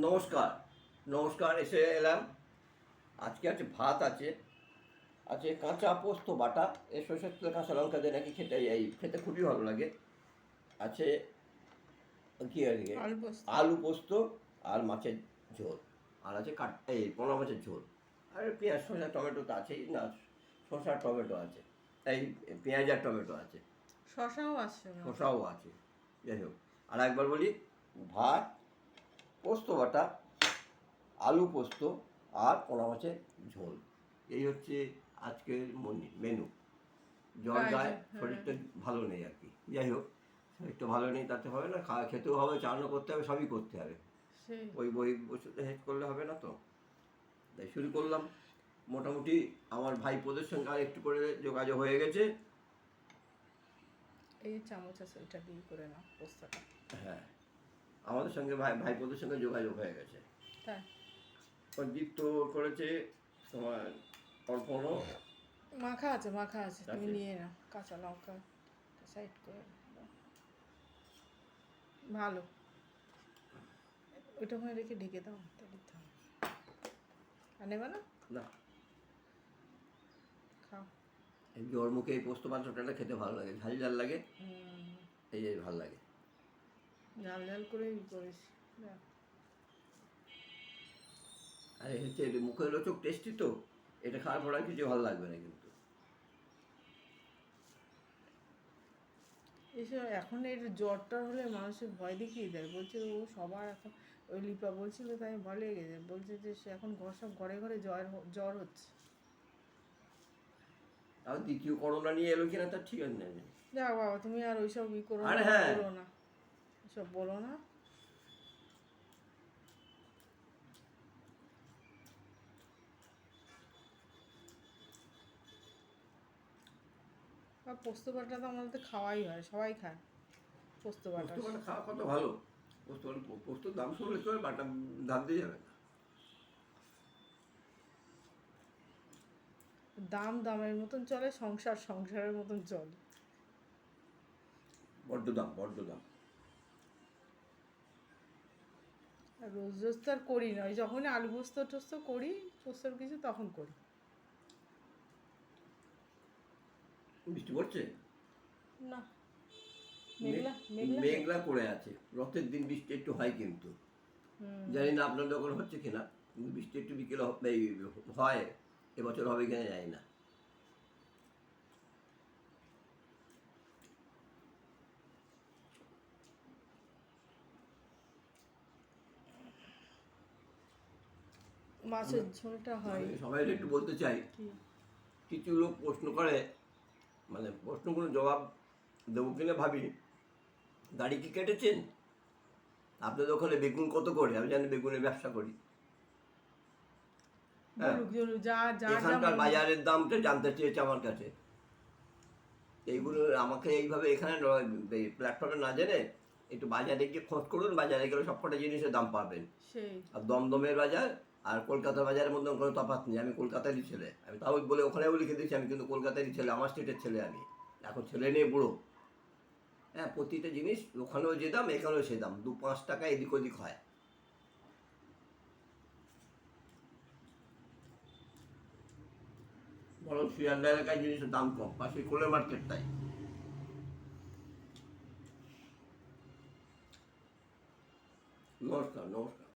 নমস্কার নমস্কার এসে এলাম। আজকে আছে ভাত আছে আছে কাঁচা পোস্ত বাটা এই সরষের তেল কাঁচা লঙ্কা দিয়ে নাকি খেতে এই খেতে খুবই ভালো লাগে। আছে কি আছে আলু পোস্ত। আর মাছের ঝোল। আর আছে কাট এই পোনা মাছের ঝোল। আর পেঁয়াজ শসা টমেটো তো আছেই না শসা টমেটো আছে। এই পেঁয়াজ আর টমেটো আছে। শশাও আছে? শসাও আছে। যাই হোক আর একবার বলি ভাত পোস্ত বাটা আলু পোস্ত আর পোনা মাছের ঝোল। এই হচ্ছে আজকের মনি- জল আয়োজন, গায়ে হ্যাঁ। শরীরটা ভালো নেই আর কি। যাই হোক শরীরটা ভালো নেই তাতে হবে না খাওয়া খেতেও হবে চালনা করতে হবে সবই করতে হবে। ওই বই হেড করলে হবে না তো। তাই শুরু করলাম। মোটামুটি আমার ভাইপোদের সঙ্গে আর একটু করে যোগাযোগ হয়ে গেছে। এই চামচ আছে ওইটা দিয়ে করে নাও পোস্তটা। হ্যাঁ। আমাদের সঙ্গে ভাই ভাইপোদের সঙ্গে যোগাযোগ হয়ে গেছে। অজিত তো করেছে তোমার অর্পণ। মাখা আছে মাখা আছে তুমি নিয়ে না কাঁচা লঙ্কা সাইড করে ভালো। ওইটা ওখানে রেখে ঢেকে দাও তাহলে তো হবে। আর নেবে না? না। খাও। এই জ্বর মুখে এই পোস্ত পাঁচশোটা খেতে ভালো লাগে ঝাল ঝাল লাগে। এই ভালো লাগে। ঝাল ঝাল করেই করিস দাও। আর হচ্ছে এটা মুখের লোচক টেস্টি তো এটা খাওয়ার পর আর কিছু ভালো লাগবে না কিন্তু। এসব এখন এর জ্বরটা হলে মানুষের ভয় দেখিয়ে দেয়। বলছে ও সবার এখন ওই লিপা বলছিল তাই ভয় লেগে গেছে। বলছে যে সে এখন ঘর সব ঘরে ঘরে জ্বর জ্বর হচ্ছে। আর দ্বিতীয় করোনা নিয়ে এলো কিনা তার ঠিক আছে না বাবা তুমি আর ওইসব ই করো না। হ্যাঁ। বলো না। আর পোস্ত বাটা তো আমাদের খাওয়াই হয় সবাই খায়। পোস্ত বাটা। পোস্ত বাটা খাওয়া কত ভালো। পোস্ত পোস্তর দাম শুনলে তো বাটা দাম দিয়ে যাবে না। দাম দামের মতন চলে সংসার সংসারের মতন চলে। বড্ড দাম বড্ড দাম আর রোজ রোজ তো আর করি না। ওই যখন আলু পোস্ত টোস্ত করি পোস্তর কিছু তখন করি। বৃষ্টি পড়ছে? না। মেঘলা মেঘলা মেঘলা করে আছে। রথের দিন বৃষ্টি একটু হয় কিন্তু। জানি না আপনাদের ওখানে হচ্ছে কিনা বৃষ্টি একটু বিকেলে হয় এবছর হবে কিনা জানি না। মাছের ঝোলটা হয়। সবাই একটু বলতে চাই কিছু লোক প্রশ্ন করে মানে প্রশ্নগুলো জবাব দেবো কিনা ভাবি। গাড়ি কি কেটেছেন? আপনাদের ওখানে বেগুন কত করে? আমি জানি বেগুনের ব্যবসা করি। হ্যাঁ। এখানকার বাজারের দামটা জানতে চেয়েছে আমার কাছে। এইগুলো আমাকে এইভাবে এখানে প্ল্যাটফর্মে না জেনে একটু বাজারে গিয়ে খোঁজ করুন বাজারে গেলে সবকটা জিনিসের দাম পাবেন। আর দমদমের বাজার আর কলকাতার বাজারের মধ্যে কোনো তফাৎ নেই। আমি কলকাতারই ছেলে। আমি তাও বলে ওখানেও লিখে দিয়েছি আমি কিন্তু কলকাতারই ছেলে আমার স্টেটের ছেলে আমি। এখন ছেলে নিয়ে বুড়ো। হ্যাঁ প্রতিটা জিনিস ওখানেও যে দাম এখানেও সে দাম। দু পাঁচ টাকা এদিক ওদিক হয়। বরং শিয়ালদা এলাকায় জিনিসের দাম কম। পাশে কোলে মার্কেটটাই নমস্কার নমস্কার